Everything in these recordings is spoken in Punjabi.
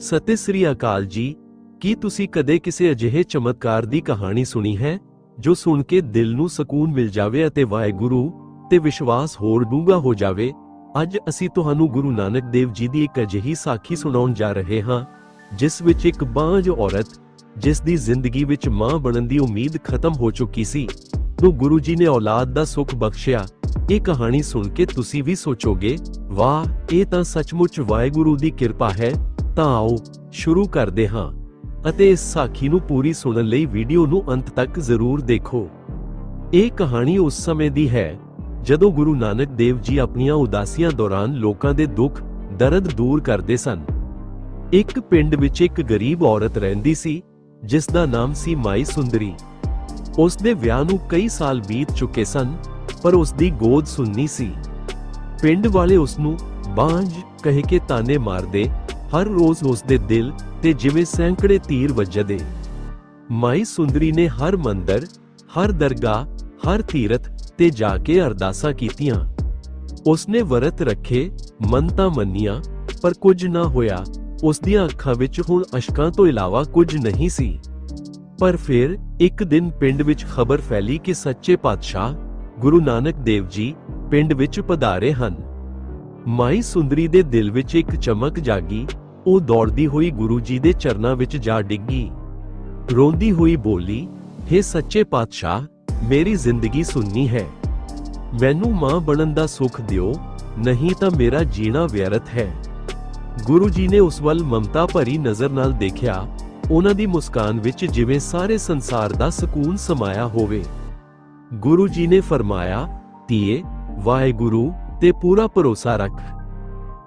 ਸਤਿ ਸ੍ਰੀ ਅਕਾਲ ਜੀ। ਕੀ ਤੁਸੀਂ ਕਦੇ ਕਿਸੇ ਅਜਿਹੇ ਚਮਤਕਾਰ ਦੀ ਕਹਾਣੀ ਸੁਣੀ ਹੈ, ਜੋ ਸੁਣ ਕੇ ਦਿਲ ਨੂੰ ਸਕੂਨ ਮਿਲ ਜਾਵੇ ਅਤੇ ਵਾਹਿਗੁਰੂ ਤੇ ਵਿਸ਼ਵਾਸ ਹੋਰ ਡੂੰਘਾ ਹੋ ਜਾਵੇ? ਅੱਜ ਅਸੀਂ ਤੁਹਾਨੂੰ ਗੁਰੂ ਨਾਨਕ ਦੇਵ ਜੀ ਦੀ ਇੱਕ ਅਜਿਹੀ ਸਾਖੀ ਸੁਣਾਉਣ ਜਾ ਰਹੇ ਹਾਂ, ਜਿਸ ਵਿੱਚ ਇੱਕ ਬਾਂਝ ਔਰਤ, ਜਿਸ ਦੀ ਜ਼ਿੰਦਗੀ ਵਿੱਚ ਮਾਂ ਬਣਨ ਦੀ ਉਮੀਦ ਖਤਮ ਹੋ ਚੁੱਕੀ ਸੀ, ਨੂੰ ਗੁਰੂ ਜੀ ਨੇ ਔਲਾਦ ਦਾ ਸੁੱਖ ਬਖਸ਼ਿਆ। ਇਹ ਕਹਾਣੀ ਸੁਣ ਕੇ ਤੁਸੀਂ ਵੀ ਸੋਚੋਗੇ, ਵਾਹ, ਇਹ ਤਾਂ ਸੱਚਮੁੱਚ ਵਾਹਿਗੁਰੂ ਦੀ ਕਿਰਪਾ ਹੈ। ਤਾਂ ਆਓ, ਸ਼ੁਰੂ ਕਰਦੇ ਹਾਂ ਅਤੇ ਇਸ ਸਾਖੀ ਨੂੰ ਪੂਰੀ ਸੁਣਨ ਲਈ ਵੀਡੀਓ ਨੂੰ ਅੰਤ ਤੱਕ ਜ਼ਰੂਰ ਦੇਖੋ। ਇਹ ਕਹਾਣੀ ਉਸ ਸਮੇਂ ਦੀ ਹੈ, ਜਦੋਂ ਗੁਰੂ ਨਾਨਕ ਦੇਵ ਜੀ ਆਪਣੀਆਂ ਉਦਾਸੀਆਂ ਦੌਰਾਨ ਲੋਕਾਂ ਦੇ ਦੁੱਖ, ਦਰਦ ਦੂਰ ਕਰਦੇ ਸਨ। ਇੱਕ ਪਿੰਡ ਵਿੱਚ ਇੱਕ ਗਰੀਬ ਔਰਤ ਰਹਿੰਦੀ ਸੀ, ਜਿਸ ਦਾ ਨਾਮ ਸੀ ਮਾਈ ਸੁੰਦਰੀ। ਉਸ ਦੇ ਵਿਆਹ ਨੂੰ ਕਈ ਸਾਲ ਬੀਤ ਚੁੱਕੇ ਸਨ, ਪਰ ਉਸ ਦੀ ਗੋਦ ਸੁੰਨੀ ਸੀ। ਪਿੰਡ ਵਾਲੇ ਉਸ ਨੂੰ ਬਾਂਝ ਕਹਿ ਕੇ ਤਾਨੇ ਮਾਰਦੇ ਹਰ ਰੋਜ਼ ਉਸ ਦੇ ਦਿਲ ਤੇ ਜਿਵੇਂ ਸੈਂਕੜੇ ਤੀਰ ਵੱਜਦੇ। ਮਾਈ ਸੁੰਦਰੀ ਨੇ ਹਰ ਮੰਦਰ, ਹਰ ਦਰਗਾਹ, ਹਰ ਤੀਰਥ ਤੇ ਜਾ ਕੇ ਅਰਦਾਸਾਂ ਕੀਤੀਆਂ। ਉਸਨੇ ਵਰਤ ਰੱਖੇ ਮੰਨਤਾਂ ਮੰਨੀਆਂ, ਪਰ ਕੁਝ ਨਾ ਹੋਇਆ। ਉਸ ਦੀਆਂ ਅੱਖਾਂ ਵਿੱਚ ਹੁਣ ਅਸ਼ਕਾਂ ਤੋਂ ਇਲਾਵਾ ਕੁਝ ਨਹੀਂ ਸੀ। ਪਰ ਫਿਰ ਇੱਕ ਦਿਨ ਪਿੰਡ ਵਿੱਚ ਖਬਰ ਫੈਲੀ ਕਿ ਸੱਚੇ ਪਾਤਸ਼ਾਹ ਗੁਰੂ ਨਾਨਕ ਦੇਵ ਜੀ ਪਿੰਡ ਵਿੱਚ ਪਧਾਰੇ ਹਨ। ਮਾਈ ਸੁੰਦਰੀ ਦੇ ਦਿਲ ਵਿੱਚ ਇੱਕ ਚਮਕ ਜਾਗੀ ਉਹ ਦੌੜਦੀ ਹੋਈ ਗੁਰੂ ਜੀ ਦੇ ਚਰਨਾਂ ਵਿੱਚ ਜਾ ਡਿੱਗੀ। ਰੋਂਦੀ ਹੋਈ ਬੋਲੀ हे ਸੱਚੇ ਪਾਤਸ਼ਾਹ, ਮੇਰੀ ਜ਼ਿੰਦਗੀ ਸੁੰਨੀ ਹੈ। ਮੈਨੂੰ ਮਾਂ ਬਣਨ ਦਾ ਸੁੱਖ ਦਿਓ, ਨਹੀਂ ਤਾਂ ਮੇਰਾ ਜੀਣਾ ਵਿਅਰਥ ਹੈ। ਗੁਰੂ ਜੀ ਨੇ ਉਸ ਵੱਲ ਮਮਤਾ ਭਰੀ ਨਜ਼ਰ ਨਾਲ ਦੇਖਿਆ, ਉਹਨਾਂ ਦੀ ਮੁਸਕਾਨ ਵਿੱਚ ਜਿਵੇਂ ਸਾਰੇ ਸੰਸਾਰ ਦਾ ਸਕੂਨ ਸਮਾਇਆ ਹੋਵੇ। ਗੁਰੂ ਜੀ ਨੇ ਫਰਮਾਇਆ, ਧੀਏ, ਵਾਹਿਗੁਰੂ ਤੇ ਪੂਰਾ ਭਰੋਸਾ ਰੱਖ।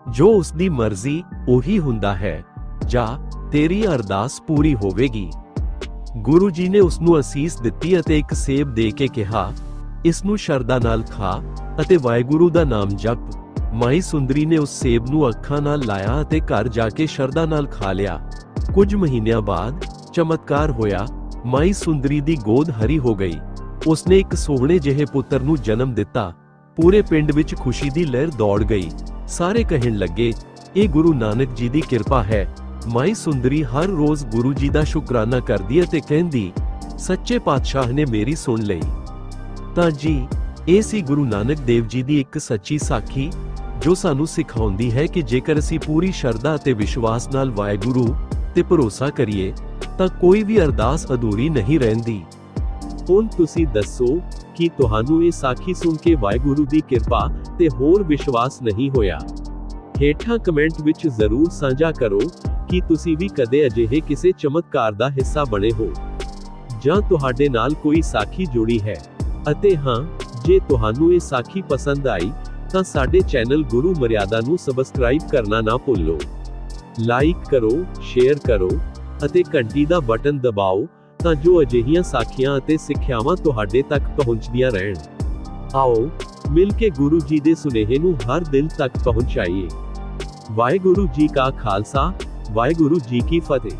ਜੋ ਉਸ ਦੀ ਮਰਜ਼ੀ ਉਹੀ ਹੁੰਦਾ ਹੈ, ਜਾ ਤੇਰੀ ਅਰਦਾਸ ਪੂਰੀ ਹੋਵੇਗੀ। ਗੁਰੂ ਜੀ ਨੇ ਉਸ ਨੂੰ ਅਸੀਸ ਦਿੱਤੀ ਅਤੇ ਇੱਕ ਸੇਬ ਦੇ ਕੇ ਕਿਹਾ ਇਸ ਨੂੰ ਸ਼ਰਧਾ ਨਾਲ ਖਾ ਅਤੇ ਵਾਹਿਗੁਰੂ ਦਾ ਨਾਮ ਜਪ। ਮਾਈ ਸੁੰਦਰੀ ਨੇ ਉਸ ਸੇਬ ਨੂੰ ਅੱਖਾਂ ਨਾਲ ਲਾਇਆ ਅਤੇ ਘਰ ਜਾ ਕੇ ਸ਼ਰਧਾ ਨਾਲ ਖਾ ਲਿਆ। ਕੁਝ ਮਹੀਨਿਆਂ ਬਾਅਦ ਚਮਤਕਾਰ ਹੋਇਆ, ਮਾਈ ਸੁੰਦਰੀ ਦੀ ਗੋਦ ਹਰੀ ਹੋ ਗਈ। ਉਸਨੇ ਇੱਕ ਸੋਹਣੇ ਜਿਹੇ ਪੁੱਤਰ ਨੂੰ ਜਨਮ ਦਿੱਤਾ। ਪੂਰੇ ਪਿੰਡ ਵਿੱਚ ਖੁਸ਼ੀ ਦੀ ਲਹਿਰ ਦੌੜ ਗਈ। ਸਾਰੇ ਕਹਿਣ ਲੱਗੇ, ਇਹ ਗੁਰੂ ਨਾਨਕ ਜੀ ਦੀ ਕਿਰਪਾ ਹੈ। ਮਾਈ ਸੁੰਦਰੀ ਹਰ ਰੋਜ਼ ਗੁਰੂ ਜੀ ਦਾ ਸ਼ੁਕਰਾਨਾ ਕਰਦੀ ਅਤੇ ਕਹਿੰਦੀ, ਸੱਚੇ ਪਾਤਸ਼ਾਹ ਨੇ ਮੇਰੀ ਸੁਣ ਲਈ। ਤਾਂ ਜੀ, ਇਹ ਸੀ ਗੁਰੂ ਨਾਨਕ ਦੇਵ ਜੀ ਦੀ ਇੱਕ ਸੱਚੀ ਸਾਖੀ, ਜੋ ਸਾਨੂੰ ਸਿਖਾਉਂਦੀ ਹੈ ਕਿ ਜੇਕਰ ਅਸੀਂ ਪੂਰੀ ਸ਼ਰਧਾ ਅਤੇ ਵਿਸ਼ਵਾਸ ਨਾਲ ਵਾਹਿਗੁਰੂ ਤੇ ਭਰੋਸਾ ਕਰੀਏ, ਤਾਂ ਕੋਈ ਵੀ ਅਰਦਾਸ ਅਧੂਰੀ ਨਹੀਂ ਰਹਿੰਦੀ। ਹੁਣ ਤੁਸੀਂ ਦੱਸੋ ਕਿ ਤੁਹਾਨੂੰ ਇਹ ਸਾਖੀ ਸੁਣ ਕੇ ਵਾਹਿਗੁਰੂ ਦੀ ਕਿਰਪਾ ਤੇ ਹੋਰ ਵਿਸ਼ਵਾਸ ਨਹੀਂ ਹੋਇਆ। ਹੇਠਾਂ ਕਮੈਂਟ ਵਿੱਚ ਜ਼ਰੂਰ ਸਾਂਝਾ ਕਰੋ ਕਿ ਤੁਸੀਂ ਵੀ ਕਦੇ ਅਜਿਹੇ ਕਿਸੇ ਚਮਤਕਾਰ ਦਾ ਹਿੱਸਾ ਬਣੇ ਹੋ, ਜਾਂ ਤੁਹਾਡੇ ਨਾਲ ਕੋਈ ਸਾਖੀ ਜੁੜੀ ਹੈ। ਅਤੇ ਹਾਂ, ਜੇ ਤੁਹਾਨੂੰ ਇਹ ਸਾਖੀ ਪਸੰਦ ਆਈ, ਤਾਂ ਸਾਡੇ ਚੈਨਲ ਗੁਰੂ ਮਰਿਆਦਾ ਨੂੰ ਸਬਸਕ੍ਰਾਈਬ ਕਰਨਾ ਨਾ ਭੁੱਲੋ। ਲਾਈਕ ਕਰੋ, ਸ਼ੇਅਰ ਕਰੋ ਅਤੇ ਘੰਟੀ ਦਾ ਬਟਨ ਦਬਾਓ ਤਾਂ ਜੋ ਅਜਿਹੀਆਂ ਸਾਖੀਆਂ ਅਤੇ ਸਿੱਖਿਆਵਾਂ ਤੁਹਾਡੇ ਤੱਕ ਪਹੁੰਚਦੀਆਂ ਰਹਿਣ। ਆਓ, ਮਿਲ ਕੇ ਗੁਰੂ ਜੀ ਦੇ ਸੁਨੇਹੇ ਨੂੰ ਹਰ ਦਿਲ ਤੱਕ ਪਹੁੰਚਾਈਏ। ਵਾਹਿਗੁਰੂ ਜੀ ਕਾ ਖਾਲਸਾ, ਵਾਹਿਗੁਰੂ ਜੀ ਕੀ ਫਤਿਹ।